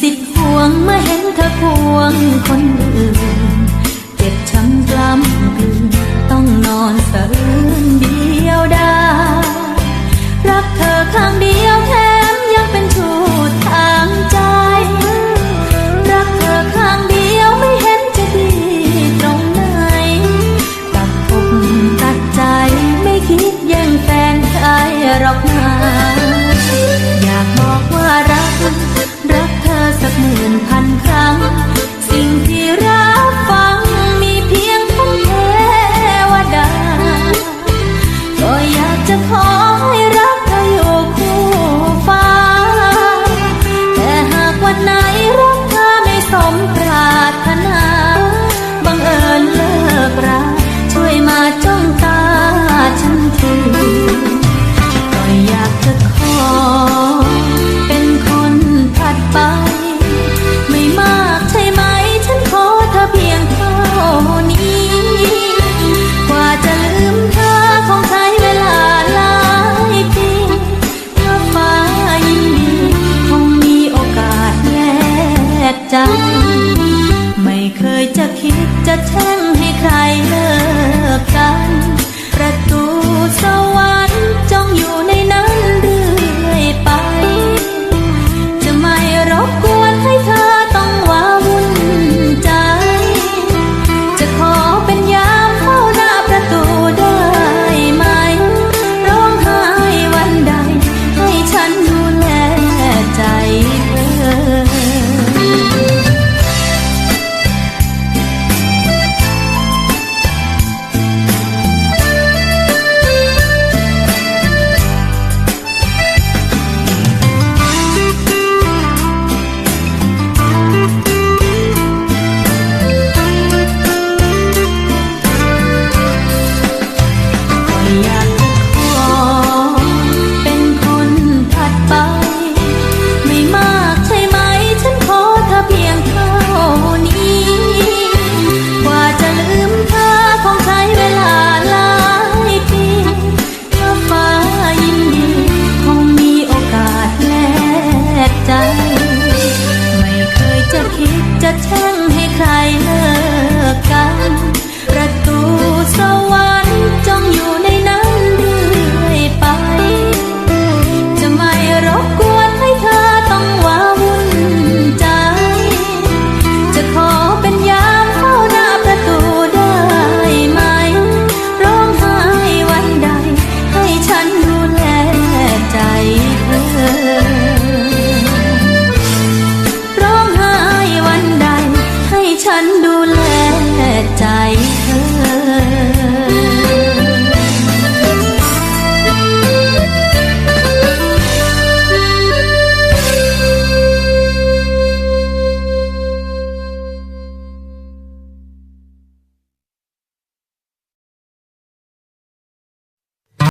สิบพวงเมื่อเห็นเธอคนอื่น เจ็บช้ำกล้ำกลืนต้องนอนสะอื้นเดียวดายรักเธอข้างเดียวแถมยังเป็นชู้ทางใจ รักเธอข้างเดียวไม่เห็นจะดีตรงไหนตัดอกตัดใจไม่คิดแย่งแฟนใครหรอกนะ จไม่เคยจะคิดจะแช่ ฉัน